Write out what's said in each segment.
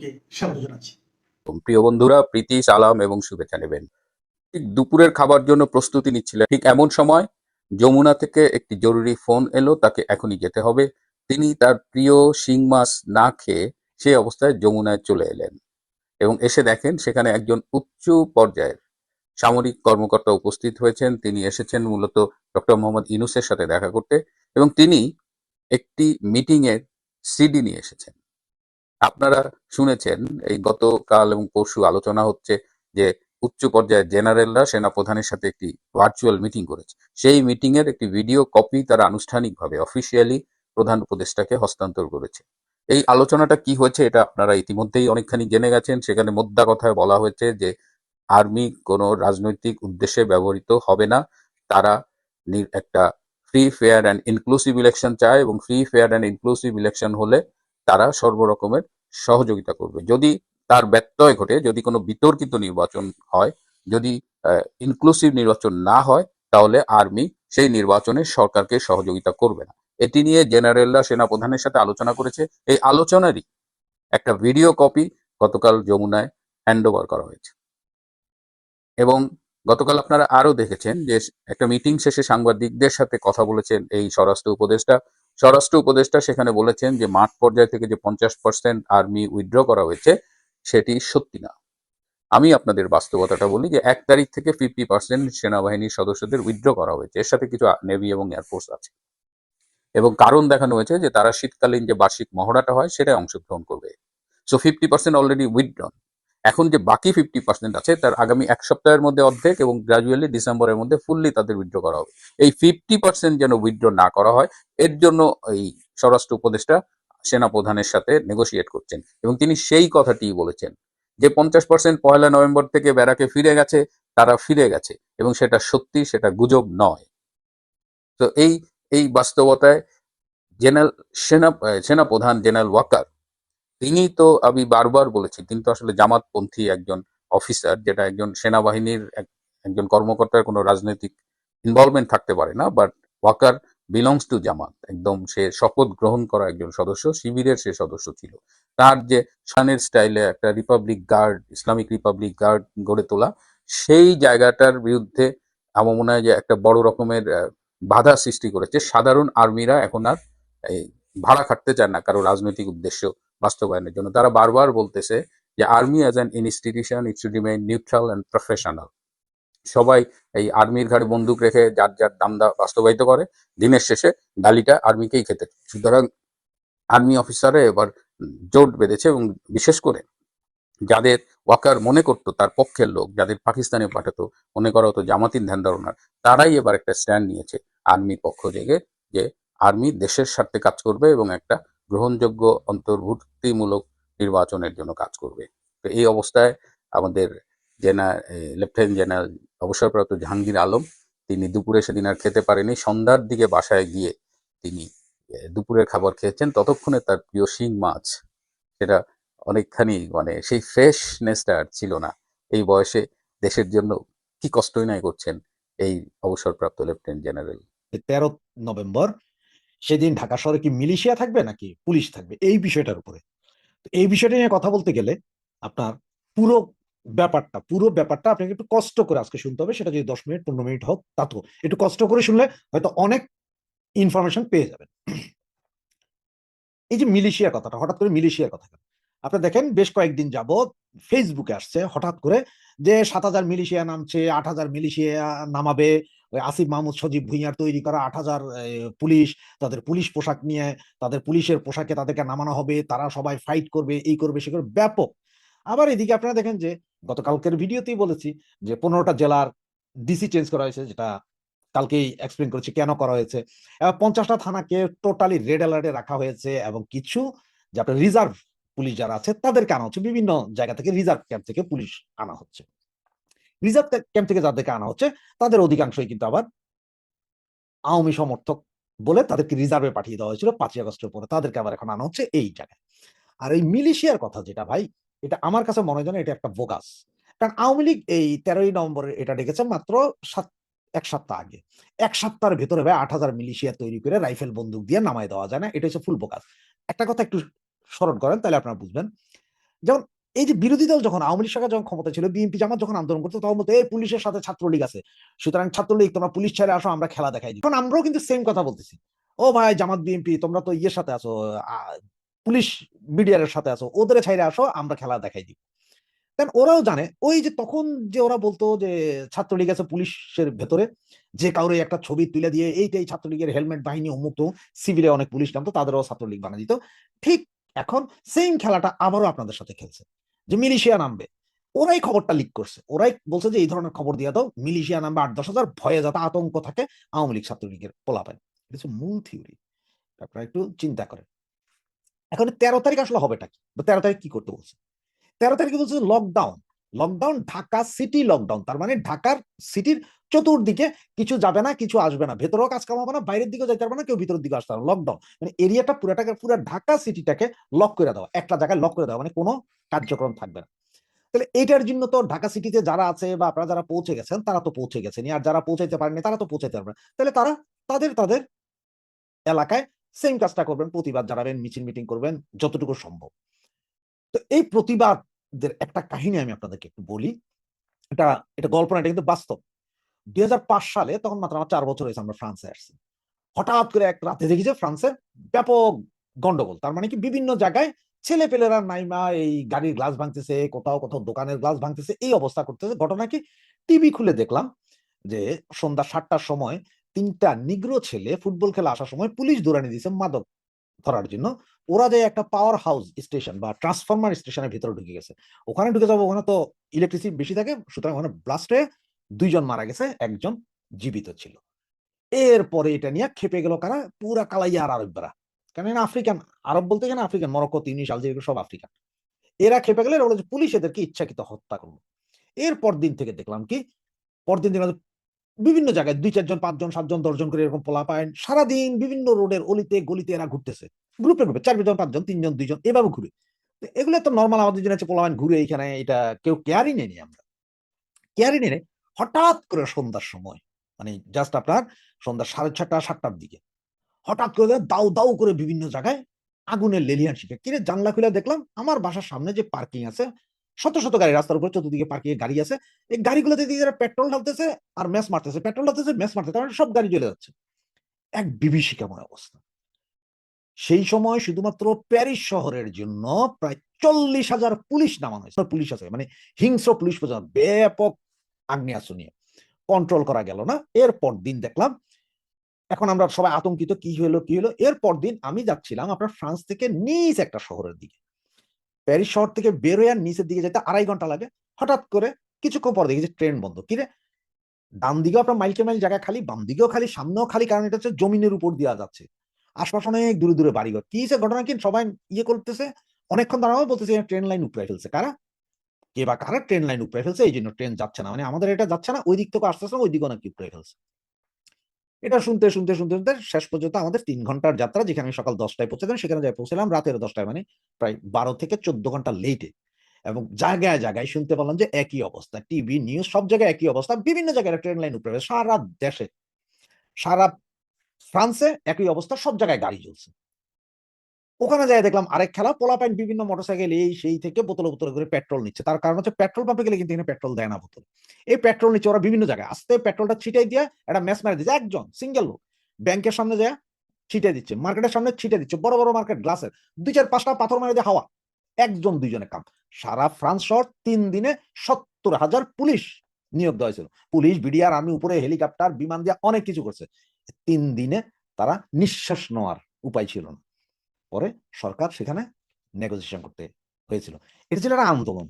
সকলকে স্বাগত জানাচ্ছি প্রিয় বন্ধুরা, প্রীতি, সালাম এবং শুভেচ্ছা নেবেন। ঠিক দুপুরের খাবার জন্য প্রস্তুতি নিচ্ছিলেন। ঠিক এমন সময় যমুনা থেকে একটি জরুরি ফোন এলো, তাকে এখনই যেতে হবে। তিনি তার প্রিয় শিং মাছ না খেয়ে সেই অবস্থায় যমুনায় চলে এলেন এবং এসে দেখেন সেখানে একজন উচ্চ পর্যায়ের সামরিক কর্মকর্তা উপস্থিত হয়েছেন। তিনি এসেছেন মূলত ডক্টর মোহাম্মদ ইনুসের সাথে দেখা করতে এবং তিনি একটি মিটিং এর সিডি নিয়ে এসেছেন। আপনারা শুনেছেন, এই গতকাল এবং পরশু আলোচনা হচ্ছে যে উচ্চ পর্যায়ের জেনারেলরা সেনাপ্রধানের সাথে একটি ভার্চুয়াল মিটিং করেছে। সেই মিটিং এর একটি ভিডিও কপি তারা আনুষ্ঠানিকভাবে অফিসিয়ালি প্রধান উপদেষ্টাকে হস্তান্তর করেছে। এই আলোচনাটা কি হয়েছে এটা আপনারা ইতিমধ্যেই অনেকখানি জেনে গেছেন। সেখানে মোদ্দা কথায় বলা হয়েছে যে আর্মি কোনো রাজনৈতিক উদ্দেশ্যে ব্যবহৃত হবে না। তারা একটা free fair and inclusive election চায় এবং free fair and inclusive election হলে তারা সর্বরকমের সহযোগিতা করবে। যদি তার ব্যত্যয় ঘটে, যদি কোনো বিতর্কিত নির্বাচন হয়, যদি ইনক্লুসিভ নির্বাচন না হয়, তাহলে আর্মি সেই নির্বাচনে সরকারকে সহযোগিতা করবে না। এটি নিয়ে জেনারেলরা সেনাপ্রধানের সাথে আলোচনা করেছে। এই আলোচনারই একটা ভিডিও কপি গতকাল যমুনায় হ্যান্ড করা হয়েছে। এবং গতকাল আপনারা আরও দেখেছেন যে, একটা মিটিং শেষে সাংবাদিকদের সাথে কথা বলেছেন এই স্বরাষ্ট্র উপদেষ্টা। স্বরাষ্ট্র উপদেষ্টা সেখানে বলেছেন যে মাঠ পর্যায় থেকে যে পঞ্চাশ পার্সেন্ট আর্মি উইথড্র করা হয়েছে, সেটি সত্যি না। আমি আপনাদের বাস্তবতাটা বলি যে এক তারিখ থেকে ফিফটি পার্সেন্ট সেনাবাহিনীর সদস্যদের উইথড্র করা হয়েছে। এর সাথে কিছু নেভি এবং এয়ারফোর্স আছে। এবং কারণ দেখানো হয়েছে যে তারা শীতকালীন যে বার্ষিক মহড়াটা হয় সেটাই অংশগ্রহণ করবে। So fifty percent already withdrawn এখন যে বাকি ফিফটি পার্সেন্ট আছে, তার আগামী এক সপ্তাহের মধ্যে অর্ধেক এবং গ্রাজুয়ালি ডিসেম্বরের মধ্যে ফুললি তাদের উইথড্র করা হবে। এই ফিফটি পার্সেন্ট যেন উইথড্র না করা হয়, এর জন্য এই স্বরাষ্ট্র উপদেষ্টা সেনা প্রধানের সাথে নেগোসিয়েট করছেন এবং তিনি সেই কথাটি বলেছেন যে পঞ্চাশ পার্সেন্ট পয়লা নভেম্বর থেকে ব্যারাকে ফিরে গেছে, তারা ফিরে গেছে এবং সেটা সত্যি, সেটা গুজব নয়। তো এই এই বাস্তবতায় জেনারেল, সেনা সেনা প্রধান জেনারেল ওয়াকার তিনি তো আমি বারবার বলেছি, তিনি তো আসলে জামাতপন্থী একজন অফিসার যেটা একজন সেনাবাহিনীর এক- একজন কর্মকর্তার কোনো রাজনৈতিক ইনভলভমেন্ট থাকতে পারে না but Waker belongs to Jamaat. একদম সে শপথ গ্রহণ করা একজন সদস্য, শিবিরের সে সদস্য ছিল। তার যে শানের স্টাইলে একটা republic guard Islamic republic guard গড়ে তোলা, সেই জায়গাটার বিরুদ্ধে আমার মনে হয় যে একটা বড় রকমের বাধা সৃষ্টি করেছে। সাধারণ আর্মিরা এখন আর ভাড়া খাটতে চায় না, কারও রাজনৈতিক উদ্দেশ্য বাস্তবায়নের জন্য। তারা বারবার বলতেছে যে army as an institution it's remain neutral and professional সবাই এই আর্মির ঘাড়ে বন্দুক রেখে যার যার দামদা বাস্তবায়িত করে, দিনের শেষে গালিটা আর্মিকেই খেতে। সুতরাং আর্মি অফিসারে এবার জোট বেঁধেছে এবং বিশেষ করে যাদের ওয়াকার মনে করতো তার পক্ষের লোক, যাদের পাকিস্তানে পাঠাতো, মনে করা হতো জামাতিন ধ্যান ধারণার, তারাই এবার একটা স্ট্যান্ড নিয়েছে আর্মির পক্ষ থেকে যে আর্মি দেশের স্বার্থে কাজ করবে এবং একটা গ্রহণযোগ্য, অন্তর্ভুক্তিমূলক নির্বাচনের জন্য কাজ করবে। তো এই অবস্থায় আমাদের জেনা লেফটেন্যান্ট জেনারেল অবসরপ্রাপ্ত জাহাঙ্গীর আলম, তিনি দুপুরে সেদিন আর খেতে পারেনি। সন্ধ্যার দিকে বাসায় গিয়ে তিনি দুপুরের খাবার খেয়েছেন। ততক্ষণে তার প্রিয় শিং মাছ, সেটা অনেকখানি মানে সেই ফ্রেশনেসটা আর ছিল না। এই বয়সে দেশের জন্য কি কষ্টই নাই করছেন এই অবসরপ্রাপ্ত লেফটেন্যান্ট জেনারেল। তেরো নভেম্বর সেদিন ঢাকা শহরে কি মিলিশিয়া থাকবে নাকি পুলিশ থাকবে? এই বিষয়টার উপরে। এই বিষয়টা নিয়ে কথা বলতে গেলে আপনার পুরো ব্যাপারটা পুরো ব্যাপারটা আপনাকে একটু কষ্ট করে আজকে শুনতে হবে। সেটা যদি দশ মিনিট, পনেরো মিনিট হোক, তা একটু কষ্ট করে শুনলে হয়তো অনেক ইনফরমেশন পেয়ে যাবেন। এই যে মিলিশিয়া কথাটা, হঠাৎ করে মিলিশিয়ার কথা? আপনি দেখেন, বেশ কয়েকদিন যাবত ফেসবুকে আসছে, হঠাৎ করে যে সাত হাজার মিলিশিয়া নামছে, আট হাজার মিলিশিয়া নামাবে ওই আসিফ মাহমুদ সজীব ভুঁইয়ার তৈরি করা আট হাজার পুলিশ, তাদের পুলিশ পোশাক নিয়ে, তাদের পুলিশের পোশাকে তাদেরকে নামানো হবে, তারা সবাই ফাইট করবে, এই করবে, সে করবে, ব্যাপক। আবার এদিকে আপনারা দেখেন যে, গতকালকের ভিডিওতেই বলেছি যে, পনেরোটা জেলার ডিসি চেঞ্জ করা হয়েছে, যেটা কালকেই এক্সপ্লেন করেছি কেন করা হয়েছে। পঞ্চাশটা থানাকে টোটালি রেড অ্যালার্টে রাখা হয়েছে এবং কিছু যে, আপনার রিজার্ভ পুলিশ যারা আছে, তাদেরকে আনা হচ্ছে। বিভিন্ন জায়গা থেকে রিজার্ভ ক্যাম্প থেকে পুলিশ আনা হচ্ছে। রিজার্ভ ক্যাম্প থেকে যাদেরকে আনা হচ্ছে, তাদের অধিকাংশই কিন্তু আবার আওয়ামী সমর্থক বলে তাদেরকে রিজার্ভে পাঠিয়ে দেওয়া হয়েছিল পাঁচই আগস্টের পরে তাদেরকে আবার এখন আনা হচ্ছে এই জায়গায়। আর এই মিলিশিয়ার কথা যেটা ভাই, এটা আমার কাছে মনে হয় এটা একটা বোগাস কারণ আওয়ামী লীগ এই তেরোই নভেম্বরে এটা ডেকেছে মাত্র সাত, এক সপ্তাহ আগে। এক সপ্তাহের ভেতরে ভাই আট হাজার মিলিশিয়া তৈরি করে রাইফেল বন্দুক দিয়ে নামায় দেওয়া যায় না, এটা হচ্ছে ফুল বোকাস একটা কথা একটু স্মরণ করেন, তাহলে আপনারা বুঝবেন। যেমন এই যে বিরোধী দল যখন আওয়ামী লীগ সরকার যখন ক্ষমতা ছিল, বিএনপি জামাত যখন আন্দোলন করতো, তখন বলতো, এই পুলিশের সাথে ছাত্রলীগ আছে। সুতরাং ছাত্রলীগ, তোমরা পুলিশ ছেড়ে আসো, আমরা খেলা দেখাই দিই। এখন আমরাও কিন্তু সেম কথা বলতেছি। ও ভাই, জামাত, বিএনপি, তোমরা তো ইয়ের সাথে আছো পুলিশ বিডিআর এর সাথে আছো ওদের ছাইরে আসো, আমরা খেলা দেখাই দিই। দেন ওরাও জানে, ওই যে তখন যে ওরা বলতো যে ছাত্রলীগ আছে পুলিশের ভেতরে, যে কাউরে একটা ছবি তুলে দিয়ে এইটাই ছাত্রলীগের হেলমেট বাহিনী অমুক তো, সিভিলে অনেক পুলিশ নামতো, তাদেরও ছাত্রলীগ বানা দিত। ঠিক এখন সেম খেলাটা আবারও আপনাদের সাথে খেলছে, যে মিলিশিয়া নামবে। ওরাই খবরটা লিক করছে। ওরাই বলছে যে, এই ধরনের খবর দিয়ে দাও, মিলিশিয়া নামবে আট দশ হাজার, ভয়ে যাতে আতঙ্ক থাকে, আওয়ামী লীগ ছাত্রলীগের পোলাপেন এটা হচ্ছে মূল থিওরি আপনারা একটু চিন্তা করেন। এখন তেরো তারিখ আসলে হবেটা কি? বা তেরো তারিখ কি করতে বলছে? তেরো তারিখে বলছে lockdown lockdown Dhaka city lockdown তার মানে ঢাকার সিটির চতুর্দিকে কিছু যাবে না, কিছু আসবে না। ভেতরেও কাজ কাম হবে না, বাইরের দিকেও যাইতে পারবে না, কেউ ভিতরের দিকে আসতে পারবে লকডাউন মানে এরিয়াটা পুরাটাকে, পুরো ঢাকা সিটিটাকে লক করে দেওয়া, একটা জায়গায় লক করে দেওয়া মানে কোনো কার্যক্রম থাকবে না। তাহলে এটার জন্য তো ঢাকা সিটিতে যারা আছে বা আপনারা যারা পৌঁছে গেছেন, তারা তো পৌঁছে গেছেন আর যারা পৌঁছাইতে পারেনি তারা তো পৌঁছাইতে পারবে তাহলে তারা, তাদের তাদের এলাকায় সেম কাজটা করবেন, প্রতিবাদ জানাবেন মিছিল মিটিং করবেন, যতটুকু সম্ভব। তো এই প্রতিবাদের একটা কাহিনী আমি আপনাদেরকে একটু বলি। এটা এটা গল্প না, এটা কিন্তু বাস্তব। দুই হাজার পাঁচ সালে তখন মাত্র আমার চার বছর হয়েছে আমরা ফ্রান্সে আসছি। হঠাৎ করে এক রাতে দেখি যে ফ্রান্সে ব্যাপক গন্ডগোল। তার মানে কি বিভিন্ন জায়গায় ছেলে পেলেরা নাইমা, এই গাড়ির গ্লাস ভাঙতেছে, কোথাও কোথাও দোকানের গ্লাস ভাঙতেছে, এই অবস্থা করতেছে। ঘটনা কি? টিভি খুলে দেখলাম যে সন্ধ্যা সাতটার সময় তিনটা নিগ্রো ছেলে ফুটবল খেলা আসার সময় পুলিশ দৌড়ানি দিয়েছে মাদক ধরার জন্য। ওরা যে একটা পাওয়ার হাউস স্টেশন বা ট্রান্সফরমার স্টেশনের ভিতরে ঢুকে গেছে। ওখানে ঢুকে যাব ওখানে তো ইলেকট্রিসিটি বেশি থাকে, সুতরাং ওখানে ব্লাস্ট হয়ে দুইজন মারা গেছে, একজন জীবিত ছিল। এরপরে এটা নিয়ে খেপে গেল কারা? পুরা কালাইয়া আর আরবরা। এরা আফ্রিকান, আরব বলতে গেলে আফ্রিকান, মরক্কো, তিউনিস, আলজেরিয়া, সব আফ্রিকান। এরা খেপে গেলে বলে পুলিশ এদেরকে ইচ্ছাকৃত হত্যা করল। এর দিন থেকে দেখলাম কি, পরদিন দেখলাম বিভিন্ন জায়গায় দুই, চারজন, পাঁচজন, সাতজন, দশজন করে এরকম পোলা পায়। সারাদিন বিভিন্ন রোডের অলিতে, গলিতে এরা ঘুরতেছে। গ্রুপে গ্রুপে চারজন পাঁচজন, তিনজন, দুইজন, এভাবে ঘুরে। এগুলো তো নর্মাল আমাদের জন্য পোলা ঘুরে এখানে এটা কেউ কেয়ারই নেই আমরা। কেয়ারই নেই হঠাৎ করে সন্ধ্যার সময় মানে জাস্ট আপনার সন্ধ্যা সাড়ে ছটা সাতটার দিকে, হঠাৎ করে দাউ দাউ করে বিভিন্ন জায়গায় আগুনের লেলিয়ান শিখে কিরে জানলা খুলে দেখলাম আমার বাসার সামনে যে পার্কিং আছে, শত শত গাড়ি রাস্তার উপরে, চতুর্দিকে পার্কিং গাড়ি আছে, এই গাড়িগুলোতে দিয়ে যারা পেট্রোল ঢালতেছে আর মেস মারতেছে পেট্রোল ঢালতেছে মেস মারতেছে, তার মানে সব গাড়ি চলে যাচ্ছে। এক বিভীষিকাময় অবস্থা। সেই সময় শুধুমাত্র প্যারিস শহরের জন্য প্রায় চল্লিশ হাজার পুলিশ নামানো হয়েছে। পুলিশ আছে মানে হিংস্র পুলিশ পর্যন্ত ব্যাপক আগ্নেয়াস্ত্র নিয়ে। কন্ট্রোল করা গেল না। এরপর দিন দেখলাম, এখন আমরা সবাই আতঙ্কিত, কি হলো কি হলো? এরপর দিন আমি যাচ্ছিলাম আপনার ফ্রান্স থেকে নিজ একটা শহরের দিকে। প্যারিস শহর থেকে বেরোয় আর নিচের দিকে যেতে আড়াই ঘণ্টা লাগে। হঠাৎ করে কিছুক্ষণ পর দেখি যে ট্রেন বন্ধ। কিরে ডান দিকেও আপনার মাইলকে মাইল জায়গা খালি, বাম দিকেও খালি, সামনেও খালি, কারণ এটা হচ্ছে জমিনের উপর দেওয়া যাচ্ছে। আশপাশ অনেক দূরে দূরে বাড়িঘর। কি ঘটনা কি সবাই ইয়ে করতেছে? অনেকক্ষণ দাঁড়াও বলতেছে ট্রেন লাইন উপরে ফেলছে। কারা? কে বা কারা ট্রেন লাইন উপরে ফেলছে এই জন্য ট্রেন যাচ্ছে না। মানে আমাদের এটা যাচ্ছে না ওই দিক থেকে আসতেছে না ওই দিকে নাকি উপরে ফেলছে। এটা শুনতে শুনতে শুনতে শুনতে শেষ পর্যন্ত আমাদের তিন ঘণ্টার যাত্রা, যেখানে আমি সকাল দশটায় পৌঁছেছিলাম, সেখানে যাই পৌঁছলাম রাতের দশটায় মানে প্রায় বারো থেকে চোদ্দ ঘণ্টা লেটে এবং জায়গায় জায়গায় শুনতে পেলাম যে একই অবস্থা। টিভি নিউজ সব জায়গায় একই অবস্থা, বিভিন্ন জায়গায় ট্রেন লাইন উপরে সারা দেশে। সারা ফ্রান্সে একই অবস্থা, সব জায়গায় গাড়ি চলছে ওখানে যাই দেখলাম আরেক খেলা পোলাপাইন বিভিন্ন মোটরসাইকেল এই সেই থেকে বোতলে বোতলে করে পেট্রোল নিচ্ছে। তার কারণ হচ্ছে পেট্রোল পাম্পে গেলে কিন্তু এখানে পেট্রোল দেয় না বোতল। এই পেট্রোল নিচ্ছে ওরা বিভিন্ন জায়গায়। আস্তে পেট্রোলটা ছিটাই দিয়ে একটা ম্যাচ মারে দিচ্ছে। একজন, সিঙ্গেল লোক, ব্যাংকের সামনে যায় ছিটে দিচ্ছে। মার্কেটের সামনে ছিটে দিচ্ছে। বড় বড় মার্কেট, গ্লাসের। দুই চার পাঁচটা পাথর মারে দিয়ে হাওয়া। একজন দুইজনে কাম সারা ফ্রান্স শহর তিন দিনে সত্তর হাজার পুলিশ নিয়োগ দেওয়া হয়েছিল। পুলিশ, বিডিআর, আর্মি, উপরে হেলিকপ্টার, বিমান দিয়ে অনেক কিছু করছে। তিন দিনে তারা নিঃশ্বাস নেওয়ার উপায় ছিল না। পরে সরকার সেখানে নেগোসিয়েশন করতে হয়েছিল। এটা ছিল একটা আন্দোলন।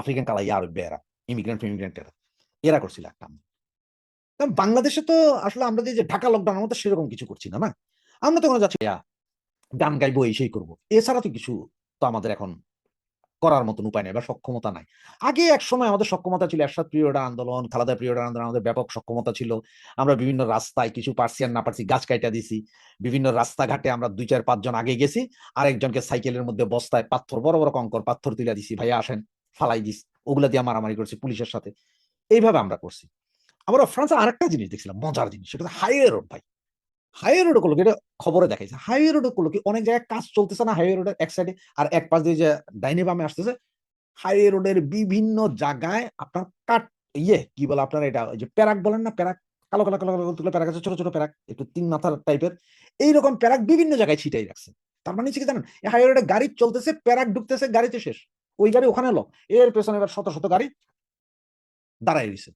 আফ্রিকান কালাই আর বেরা ইমিগ্রেন্ট ইমিগ্রেন্ট এরা। এরা করছিল একটা কারণ বাংলাদেশে তো আসলে আমরা যে ঢাকা লকডাউন আমরা সেরকম কিছু করছি না না? আমরা তো কোনো যাচ্ছি গান গাইবো, এই সেই করব। এছাড়া তো কিছু তো আমাদের এখন করার মতন উপায় নেই বা সক্ষমতা নাই। আগে এক সময় আমাদের সক্ষমতা ছিল, এরশাদ পিরিয়ড আন্দোলন, খালাদা পিরিয়ড আন্দোলন, আমাদের ব্যাপক সক্ষমতা ছিল। আমরা বিভিন্ন রাস্তায় কিছু পারছি আর না পারছি গাছ কাইটা দিছি। বিভিন্ন রাস্তাঘাটে আমরা দুই চার পাঁচজন আগে গেছি, আরেকজনকে সাইকেলের মধ্যে বস্তায় পাথর, বড় বড় কঙ্কর পাথর তুলে দিছি, ভাইয়া আসেন, ফালাই দিস, ওগুলা দিয়ে মারামারি করছি পুলিশের সাথে। এইভাবে আমরা করছি। আমরা ফ্রান্সে আরেকটা জিনিস দেখছিলাম, মজার জিনিস, সেটা হাইওয়ে রোড ভাই। হাইওয়ে রোড করল এটা খবরে দেখাইছে। হাইওয়ে রোডে করল কি? অনেক জায়গায় কাজ চলতেছে না হাইওয়ে রোডের এক সাইডে আর এক পাশ দিয়ে যে ডাইনে বামে আসতেছে হাইওয়ে রোডের বিভিন্ন জায়গায় আপনার কাট ইয়ে কি বলে আপনার এটা? যে প্যারাক বলেন না? প্যারাক, কালো কালো কালো কালো, তুলে প্যারাক আছে, ছোট ছোট প্যারাক, একটু তিন মাথার টাইপের এইরকম প্যারাক বিভিন্ন জায়গায় ছিটাই রাখছে। তার মানে কি জানেন? হাইওয়ে রোডে গাড়ি চলতেছে, প্যারাক ঢুকতেছে, গাড়িতে শেষ। ওই গাড়ি ওখানে লো এর পেছনে এবার শত শত গাড়ি দাঁড়ায় রয়েছে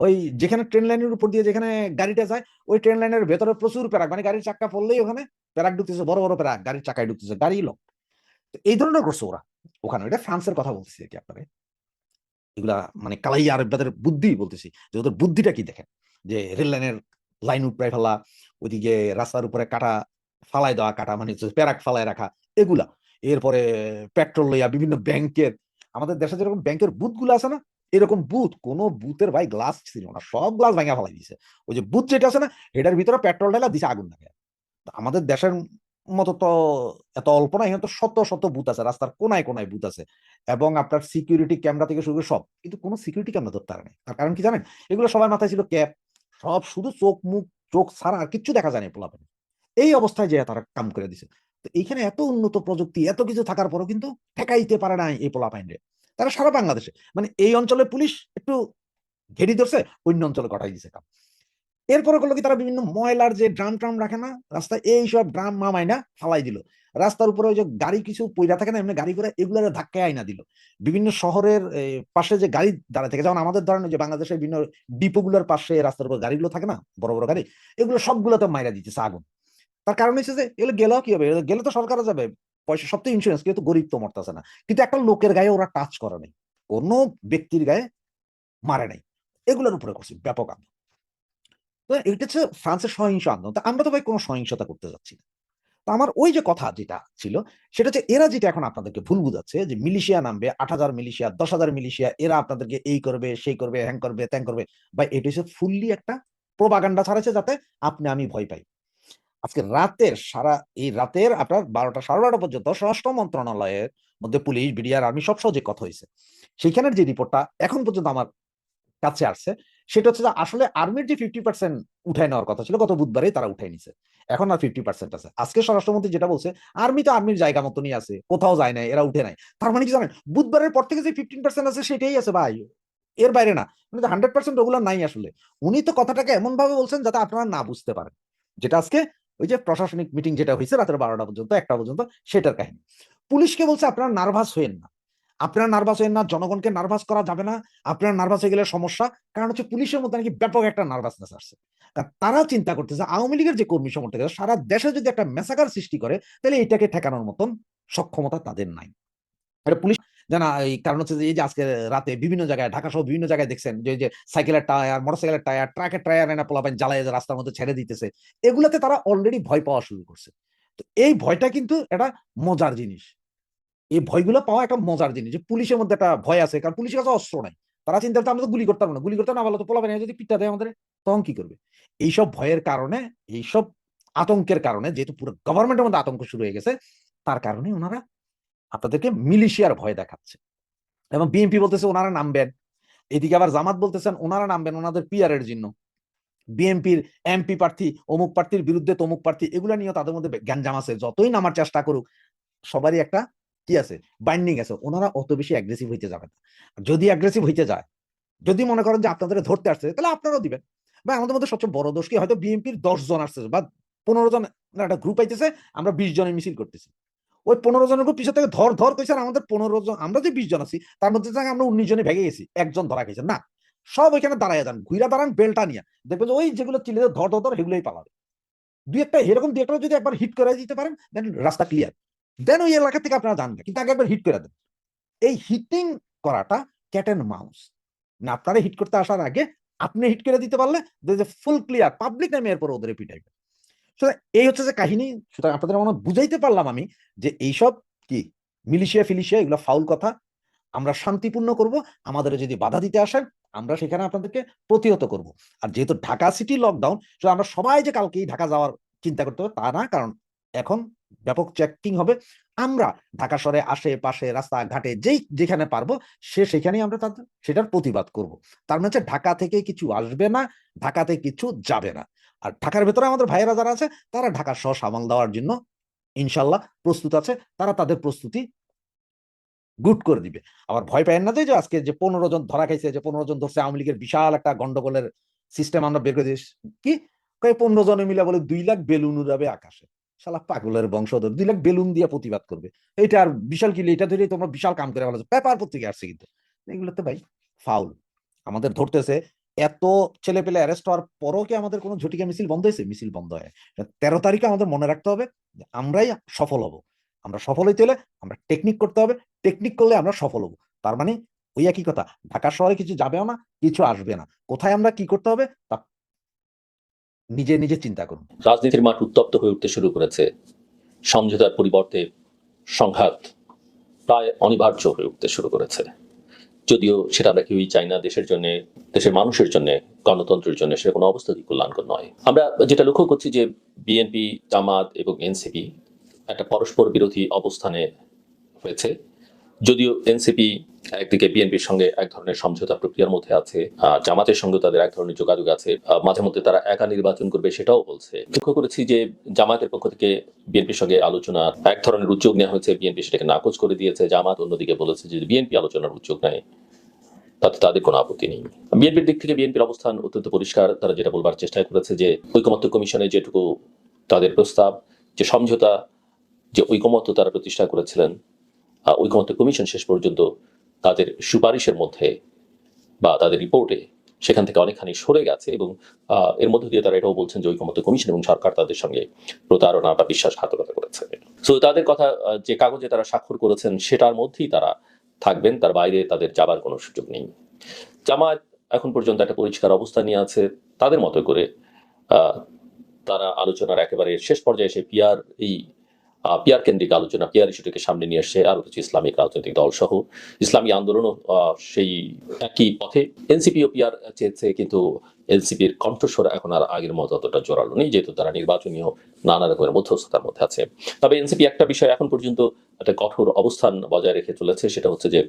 ওই যেখানে ট্রেন লাইনের উপর দিয়ে যেখানে গাড়িটা যায়, ওই ট্রেন লাইনের ভেতরে প্রচুর প্যারাক মানে গাড়ির চাক্কা পড়লেই ওখানে প্যারাক ঢুকতেছে, বড় বড় প্যারাক, গাড়ির চাকায় ঢুকতেছে গাড়ি লোক তো এই ধরনের করছে ওরা ওখানে। এটা ফ্রান্সের কথা বলতেছি কি আপনারে। এগুলা মানে কালাই আরবদের বুদ্ধি বলতেছি, যে ওদের বুদ্ধিটা কি দেখেন? যে রেল লাইনের লাইন উপরে ফেলা, ওইদিকে রাস্তার উপরে কাটা, ফালাই দেওয়া, কাটা মানে প্যারাক ফালাই রাখা, এগুলা। এরপরে পেট্রোল লইয়া বিভিন্ন ব্যাংকের আমাদের দেশে যেরকম ব্যাংকের বুথগুলো আছে না এরকম বুথ কোন বুথের ভাই গ্লাস ছিল না, সব গ্লাস ভাঙা ফেলাই দিছে। ওই যে বুথ যেটা আছে না এটার ভিতরে পেট্রোল ঢালা দিছে আগুন লাগে। আমাদের দেশের মতো তো এত অল্প না এখানে তো শত শত বুথ আছে, রাস্তার কোনায় কোনায় বুথ আছে। এবং আপনার সিকিউরিটি ক্যামেরা থেকে শুরু করে সব, কিন্তু কোনো সিকিউরিটি ক্যামেরা ধরতে পারে তার কারণ কি জানেন? এগুলো সবার মাথায় ছিল ক্যাপ সব শুধু চোখ, মুখ, চোখ ছাড়া আর কিচ্ছু দেখা যায় না এই অবস্থায় যে তারা কাম করে দিছে। তো এইখানে এত উন্নত প্রযুক্তি, এত কিছু থাকার পরও কিন্তু ঠেকাইতে পারে না এই পোলাপাইনরে। তারা সারা বাংলাদেশে মানে এই অঞ্চলের পুলিশ একটু ঘেরি ধরছে, অন্য অঞ্চলে কটাই দিছে কাম। এরপরে করল কি, তারা বিভিন্ন ময়লার যে ড্রাম ট্রাম রাখে না, রাস্তায় এই সব ড্রাম মামাই না ফালাই দিল। রাস্তার উপরে ওই যে গাড়ি কিছু পইরা থাকে না, এমনি গাড়ি করে এগুলো ধাক্কায় আইনা দিল। বিভিন্ন শহরের পাশে যে গাড়ি দাঁড়া থাকে, যেমন আমাদের ধরেন যে বাংলাদেশের বিভিন্ন ডিপোগুলোর পাশে রাস্তার উপর গাড়িগুলো থাকে না, বড় বড় গাড়ি, এগুলো সবগুলোতে মাইরা দিতেছে আগুন। তার কারণ হচ্ছে যে, এগুলো গেলেও কি হবে? গেলে তো সরকারও যাবে। পয়সা সব ইন্স্যুরেন্স কিন্তু গরিব তো মরতেছে না। কিন্তু একটা লোকের গায়ে ওরা টাচ করে নাই। কোনো ব্যক্তির গায়ে মারে নাই। এগুলোর উপরে করছে, ব্যাপক আন্দোলন। এটা হচ্ছে ফ্রান্সের সহিংস আন্দোলন। তা আমরা তো ভাই কোনো সহিংসতা করতে যাচ্ছি না। তো আমার ওই যে কথা যেটা ছিল, সেটা হচ্ছে এরা যেটা এখন আপনাদেরকে ভুল বুঝাচ্ছে, যে মিলিশিয়া নামবে, আট হাজার মিলিশিয়া, দশ হাজার মিলিশিয়া, এরা আপনাদেরকে এই করবে, সেই করবে হ্যাং করবে, ত্যাং করবে। বা এটা হচ্ছে ফুললি একটা প্রবাগান্ডা ছাড়াচ্ছে যাতে আপনি, আমি ভয় পাই। আজকে রাতের সারা, এই রাতের আপনার বারোটা সাড়ে বারোটা পর্যন্ত স্বরাষ্ট্র মন্ত্রণালয়ের মধ্যে পুলিশ, বিডিআর, আর্মি সব সহজে কথা হয়েছে। সেইখানের যে রিপোর্টটা এখন পর্যন্ত আমার কাছে আসছে, সেটা হচ্ছে আসলে আর্মির যে ফিফটি পার্সেন্ট উঠাই নেওয়ার কথা ছিল, গত বুধবারে তারা উঠাই নিছে। এখন আর ফিফটি পার্সেন্ট আছে। আজকে স্বরাষ্ট্রমন্ত্রী যেটা বলছে, আর্মি তো আর্মির জায়গা মতনই আছে, কোথাও যায় নাই, এরা উঠে নাই। তার মানে কি জানেন, বুধবারের পর থেকে যে ফিফটিন পার্সেন্ট আছে, সেটাই আছে ভাই। এর বাইরে না। মানে হান্ড্রেড পার্সেন্ট ওগুলো নাই আসলে। উনি তো কথাটাকে এমন ভাবে বলছেন যাতে আপনারা না বুঝতে পারেন। যেটা আজকে ওই যে প্রশাসনিক মিটিং যেটা হয়েছে রাতের বারোটা পর্যন্ত, একটা পর্যন্ত, সেটার কাহিনী। পুলিশকে বলছে, আপনারা নার্ভাস হয়েন না। আপনারা নার্ভাস হয়েন না, জনগণকে নার্ভাস করা যাবে না। আপনারা নার্ভাস হয়ে গেলে সমস্যা। কারণ হচ্ছে পুলিশের মধ্যে নাকি ব্যাপক একটা নার্ভাসনেস আসছে। তারা চিন্তা করতেছে, আওয়ামী লীগের যে কর্মী সমর্থক সারা দেশে যদি একটা মেসাকার সৃষ্টি করে, তাহলে এটাকে ঠেকানোর মতন সক্ষমতা তাদের নাই। এটা পুলিশ জানা, এই কারণ হচ্ছে যে, এই যে আজকে রাতে বিভিন্ন জায়গায়, ঢাকা সহ বিভিন্ন জায়গায় দেখছেন যে যে সাইকেলের টায়ার, মোটরসাইকেলের টায়ার, ট্রাকের টায়ার এনে পোলাপাইন জ্বালায় যে রাস্তার মধ্যে ছেড়ে দিতেছে। এগুলাতে তারা অলরেডি ভয় পাওয়া শুরু করছে। তো এই ভয়টা কিন্তু একটা মজার জিনিস। এই ভয়গুলো পাওয়া একটা মজার জিনিস যে, পুলিশের মধ্যে একটা ভয় আছে, কারণ পুলিশের কাছে অস্ত্র নাই। তারা চিন্তা করতে আমরা তো গুলি করতে পারব না। গুলি করতে না ভালো তো পোলাপাইন যদি পিঠা দেয় আমাদের, তখন কি করবে? এইসব ভয়ের কারণে, এইসব আতঙ্কের কারণে, যেহেতু পুরো গভর্নমেন্টের মধ্যে আতঙ্ক শুরু হয়ে গেছে, তার কারণে ওনারা আপনাদেরকে মিলিশিয়ার ভয় দেখাচ্ছে। এবং বিএনপি বলতেছে ওনারা নামবেন। এদিকে আবার জামাত বলতেছেন ওনারা নামবেন, ওনাদের পিআর এর জন্য। বিএনপির এমপি প্রার্থী, অমুক প্রার্থীর বিরুদ্ধে তমুক প্রার্থী, এগুলো নিয়ে তাদের মধ্যে গ্যাঞ্জাম আছে। যতই নামার চেষ্টা করুক, সবারই একটা কি আছে? বাইন্ডিং আছে। ওনারা অত বেশি অ্যাগ্রেসিভ হইতে যাবে না। যদি অ্যাগ্রেসিভ হইতে যায়, যদি মনে করেন যে আপনাদের ধরতে আসছে, তাহলে আপনারাও দিবেন। বা আমাদের মধ্যে সবচেয়ে বড় দোষ কি? হয়তো বিএনপির দশ জন আসছে, বা পনেরো জন একটা গ্রুপ আইতেছে, আমরা বিশ জনের মিছিল করতেছি। ওই পনেরো জনের গ্রুপ পিছন থেকে ধর ধর কইছে আমাদের পনেরো জন, আমরা যে বিশ জন আছি, তার মধ্যে থেকে আমরা উনিশ জনে ভেঙে গেছি, একজন ধরা গেছে না। সব ওইখানে দাঁড়ায় যান ঘুরা দাঁড়ান, বেলটা নিয়ে দেখবেন যে ওই যেগুলো চিলে ধর ধর ধর সেগুলোই পালাবে। দুই একটা, এরকম দুই একটা যদি একবার হিট করে দিতে পারেন দেন রাস্তা ক্লিয়ার দেন ওই এলাকা থেকে আপনারা জানবেন কিন্তু আগে একবার হিট করে দেন। এই হিটিং করাটা ক্যাট অ্যান্ড মাউস না, আপনারা হিট করতে আসার আগে আপনি হিট করে দিতে পারলে ফুল ক্লিয়ার পাবলিক নামে এরপর ওদের পিটাইবে সুতরাং এই হচ্ছে যে কাহিনী। সুতরাং আপনাদের মনে বুঝাইতে পারলাম আমি যে এইসব কি? মিলিশিয়া ফিলিশিয়া এগুলো ফাউল কথা। আমরা শান্তিপূর্ণ করব, আমাদের যদি বাধা দিতে আসেন, আমরা সেখানে আপনাদেরকে প্রতিহত করব। আর যেহেতু ঢাকা সিটি লকডাউন আমরা সবাই যে কালকেই ঢাকা যাওয়ার চিন্তা করতে হবে তা না, কারণ এখন ব্যাপক চেকিং হবে। আমরা ঢাকা শহরে আশেপাশে, রাস্তাঘাটে যেই যেখানে পারব, সে সেখানেই আমরা তাদের, সেটার প্রতিবাদ করব। তার মানে হচ্ছে ঢাকা থেকে কিছু আসবে না, ঢাকাতে কিছু যাবে না। আর ঢাকার ভেতরে আমাদের ভাইয়েরা যারা আছে, তারা ঢাকার সহ সামাল দেওয়ার জন্য ইনশাল্লাহ প্রস্তুত আছে। তারা তাদের প্রস্তুতি গুড করে দিবে। আবার ভয় পায় না যে আজকে যে পনেরো জন ধরা খাইছে, যে পনেরো জন ধরছে, আওয়ামী লীগের বিশাল একটা গন্ডগোলের সিস্টেম আমরা বের করে দিয়েছি। কি? পনেরো জনে মিলে বলে দুই লাখ বেলুন উড়াবে আকাশে। শালা পাগলের বংশধর, দুই লাখ বেলুন দিয়ে প্রতিবাদ করবে। এটা আর বিশাল কিলে এটা ধরে তোমরা বিশাল কাম করে ভালো পেপার পত্রিকা আসছে কিন্তু। এগুলোতে ভাই ফাউল আমাদের ধরতেছে এত ছেলে পেলে অ্যারেস্ট হওয়ার পরও কি আমাদের কোনো ঝটিকা মিছিল বন্ধ হয়েছে? মিছিল বন্ধ হয়। তেরো তারিখে আমাদের মনে রাখতে হবে আমরাই সফল হব। আমরা সফল হইতে হলে আমরা টেকনিক করতে হবে। টেকনিক করলে আমরা সফল হব। তার মানে ওই একই কথা ঢাকা শহরে কিছু যাবেও না, কিছু আসবে না। কোথায় আমরা কি করতে হবে তা নিজে নিজে চিন্তা করুন। রাজনীতির মাঠ উত্তপ্ত হয়ে উঠতে শুরু করেছে। সমঝোতার পরিবর্তে সংঘাত প্রায় অনিবার্য হয়ে উঠতে শুরু করেছে। যদিও সেটা আমরা কেউই চাই না দেশের জন্য, দেশের মানুষের জন্য, গণতন্ত্রের জন্য সেটা কোনো অবস্থাতেই কল্যাণকর নয়। আমরা যেটা লক্ষ্য করছি যে বিএনপি জামাত এবং এনসিপি একটা পরস্পর বিরোধী অবস্থানে হয়েছে যদিও এনসিপি একদিকে বিএনপির সঙ্গে এক ধরনের সমঝোতা প্রক্রিয়ার মধ্যে আছে জামাতের সঙ্গে তাদের এক ধরনের যোগাযোগ আছে মাঝে মধ্যে তারা একা নির্বাচন করবে সেটাও বলছে। লক্ষ্য করেছি যে জামাতের পক্ষ থেকে বিএনপির সঙ্গে আলোচনার এক ধরনের উদ্যোগ নেওয়া হয়েছে, বিএনপি সেটাকে নাকচ করে দিয়েছে, জামাত অন্যদিকে বলেছে যে বিএনপি আলোচনার উদ্যোগ নেয়, তাতে তাদের কোনো আপত্তি নেই। বিএনপির দিক থেকে বিএনপির অবস্থান অত্যন্ত পরিষ্কার, তারা যেটা বলবার চেষ্টা করেছে যে ঐকমত্য কমিশনে যেটুকু তাদের প্রস্তাব, যে সমঝোতা, যে ঐকমত্য তারা প্রতিষ্ঠা করেছিলেন ঐকমত্য কমিশন শেষ পর্যন্ত তাদের সুপারিশের মধ্যে বা তাদের রিপোর্টে সেখান থেকে অনেকখানি সরে গেছে এবং এর মধ্য দিয়ে তারা এটাও বলছেন যে ঐকমত্য কমিশন এবং সরকার তাদের সঙ্গে প্রতারণা বা বিশ্বাসঘাতকতা করেছে। সো তাদের কথা যে কাগজে তারা স্বাক্ষর করেছেন সেটার মধ্যেই তারা থাকবেন, তার বাইরে তাদের যাবার কোনো সুযোগ নেই। জামায়াত এখন পর্যন্ত একটা পরিষ্কার অবস্থা নিয়ে আছে। তাদের মতো করে তারা আলোচনার একেবারে শেষ পর্যায়ে এসে পিয়ার এই পিয়ার কেন্দ্রিক আলোচনা পিয়ার ইস্যুটিকে সামনে নিয়ে আসছে আরও কিছু ইসলামিক রাজনৈতিক দল সহ। ইসলামী আন্দোলনও সেই একই পথে এনসিপি ও পিয়ার চেয়েছে, কিন্তু এনসিপির কণ্ঠস্বর এখন আর আগের মতো অতটা জোরালো নেই, যেহেতু তারা নির্বাচনীয় নানা রকমের মধ্যস্থতার মধ্যে আছে। তবে এনসিপি একটা বিষয় এখন পর্যন্ত একটা কঠোর অবস্থান বজায় রেখে চলেছে, সেটা হচ্ছে যে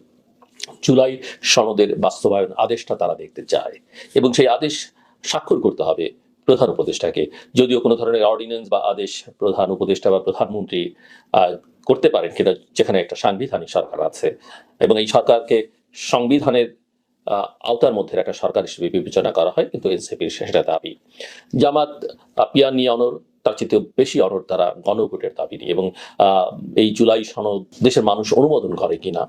জুলাই সনদের বাস্তবায়ন আদেশটা তারা দেখতে চায় এবং সেই আদেশ স্বাক্ষর করতে হবে প্রধান উপদেষ্টাকে। যদিও কোনো ধরনের অর্ডিন্যান্স বা আদেশ প্রধান উপদেষ্টা বা প্রধানমন্ত্রী করতে পারেন কিনা, যেখানে একটা সাংবিধানিক সরকার আছে। এবং এই সরকারকে সংবিধানের আওতার মধ্যে একটা সরকার হিসেবে বিবেচনা করা হয়, কিন্তু এনসিপির সেটা দাবি। জামাত পিয়ার নিয়ে অনর, তার চেয়ে বেশি অনর তারা গণভোটের দাবি নিয়ে এবং এই জুলাই সনদ দেশের মানুষ অনুমোদন করে কিনা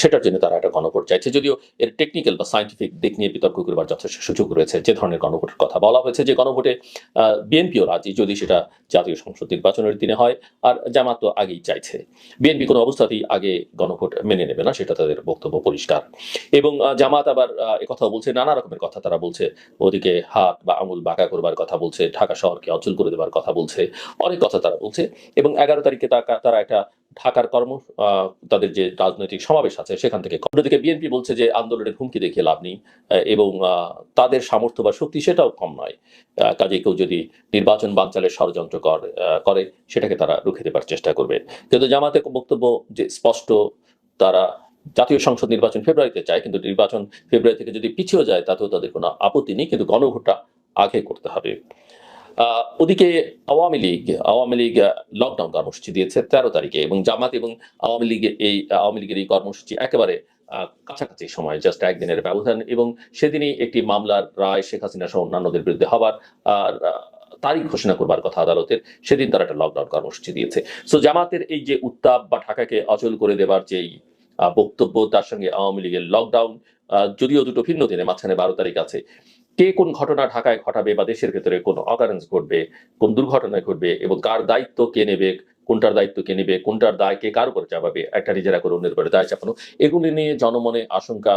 সেটার জন্য তারা একটা গণভোট চাইছে। যদিও এর টেকনিক্যাল বা সাইন্টিফিক দিক নিয়ে বিতর্ক করবার যথেষ্ট সুযোগ রয়েছে যে ধরনের গণভোটের কথা বলা হয়েছে যে গণভোটে বিএনপিও রাজি যদি সেটা জাতীয় সংসদ নির্বাচনের দিনে হয় আর জামাত তো আগেই চাইছে। বিএনপি কোনো অবস্থাতেই আগে গণভোট মেনে নেবে না, সেটা তাদের বক্তব্য পরিষ্কার। এবং জামাত আবার কথা বলছে, নানা রকমের কথা তারা বলছে। ওদিকে হাত বা আঙুল বাঁকা করবার কথা বলছে, ঢাকা শহরকে অচল করে দেবার কথা বলছে, অনেক কথা তারা বলছে। এবং এগারো তারিখে তারা একটা ঢাকার কর্ম তাদের যে রাজনৈতিক সমাবেশ আছে সেখান থেকে অন্যদিকে বিএনপি বলছে যে আন্দোলনের হুমকি দেখিয়ে লাভ নেই এবং তাদের সামর্থ্য বা শক্তি সেটাও কম নয়। কাজে কেউ যদি নির্বাচন বানচালের ষড়যন্ত্র কর- সেটাকে তারা রুখে দেবার চেষ্টা করবে। কিন্তু জামাতের বক্তব্য যে স্পষ্ট, তারা জাতীয় সংসদ নির্বাচন ফেব্রুয়ারিতে চায়, কিন্তু নির্বাচন ফেব্রুয়ারি থেকে যদি পিছিয়ে যায়, তাতেও তাদের কোনো আপত্তি নেই, কিন্তু গণভোটটা আগে করতে হবে। ওদিকে আওয়ামী লীগ আওয়ামী লীগ লকডাউন কর্মসূচি দিয়েছে তেরো তারিখে এবং জামাত এবং আওয়ামী লীগের এই, আওয়ামী লীগের এই কর্মসূচি একেবারে কাছাকাছি সময় জাস্ট একদিনের ব্যবধান এবং সেদিনই একটি মামলার রায় শেখ হাসিনা সহ অন্যান্যদের বিরুদ্ধে হবার তারিখ ঘোষণা করবার কথা আদালতের সেদিন তারা একটা লকডাউন কর্মসূচি দিয়েছে। সো জামাতের এই যে উত্তাপ বা ঢাকাকে অচল করে দেবার যেই বক্তব্য, তার সঙ্গে আওয়ামী লীগের লকডাউন যদিও দুটো ভিন্ন দিনে মাঝখানে বারো তারিখ আছে কে কোন ঘটনা ঢাকায় ঘটাবে বা দেশের ভেতরে কোন অকারেন্স ঘটবে, কোন দুর্ঘটনা ঘটবে এবং কার দায়িত্ব কে নেবে, কোনটার দায়িত্ব কে নেবে, কোনটার দায় কে কার উপরে চাপাবে, একটা নিজেরা করে অন্যের উপরে দায় চাপানো, এগুলি নিয়ে জনমনে আশঙ্কা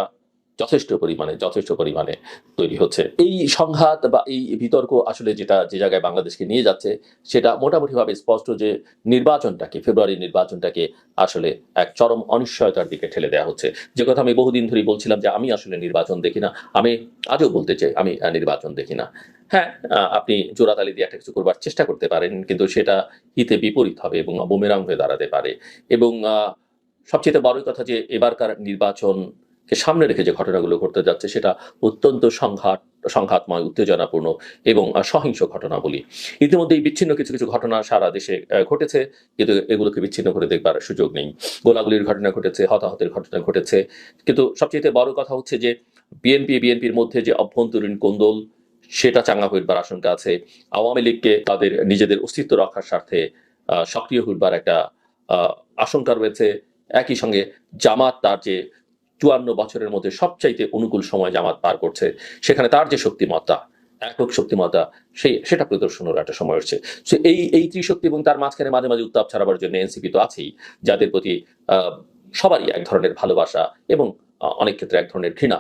যথেষ্ট পরিমাণে যথেষ্ট পরিমাণে তৈরি হচ্ছে। এই সংঘাত বা এই বিতর্ক আসলে যেটা যে জায়গায় বাংলাদেশকে নিয়ে যাচ্ছে, সেটা মোটামুটিভাবে স্পষ্ট যে নির্বাচনটাকে, ফেব্রুয়ারি নির্বাচনটাকে আসলে এক চরম অনিশ্চয়তার দিকে ঠেলে দেওয়া হচ্ছে। যে কথা আমি বহুদিন ধরেই বলছিলাম যে আমি আসলে নির্বাচন দেখি না, আমি আজও বলতে চাই আমি নির্বাচন দেখি না। হ্যাঁ আপনি জোড়াতালি দিয়ে একটা কিছু করবার চেষ্টা করতে পারেন, কিন্তু সেটা হিতে বিপরীত হবে এবং বুমেরাং হয়ে দাঁড়াতে পারে। এবং সবচেয়ে বড় কথা যে এবারকার নির্বাচনকে সামনে রেখে যে ঘটনাগুলো ঘটতে যাচ্ছে সেটা অত্যন্ত সংঘাত, সংঘাতময়, উত্তেজনাপূর্ণ এবং সহিংস ঘটনা বলি ইতিমধ্যেই বিচ্ছিন্ন কিছু কিছু ঘটনা সারা দেশে ঘটেছে, কিন্তু এগুলোকে বিচ্ছিন্ন করে দেখবার সুযোগ নেই। গোলাগুলির ঘটনা ঘটেছে, হতাহতের ঘটনা ঘটেছে। কিন্তু সবচেয়ে বড় কথা হচ্ছে যে বিএনপি, বিএনপির মধ্যে যে অভ্যন্তরীণ কোন্দল, সেটা চাঙ্গা হইবার আশঙ্কা আছে। আওয়ামী লীগকে তাদের নিজেদের অস্তিত্ব রক্ষার স্বার্থে সক্রিয় হইবার একটা আশঙ্কা রয়েছে। একই সঙ্গে জামাত তার যে চুয়ান্ন বছরের মধ্যে সবচাইতে অনুকূল সময় জামাত পার করছে। সেখানে তার যে শক্তিমত্তা, একক শক্তিমত্তা সেই সেটা প্রদর্শনের একটা সময় হচ্ছে। সো এই এই ত্রিশক্তি এবং তার মাঝখানে মাঝে মাঝে উত্তাপ ছাড়াবার জন্য এনসিপি তো আছেই, যাদের প্রতি সবারই এক ধরনের ভালোবাসা এবং অনেক ক্ষেত্রে এক ধরনের ঘৃণা।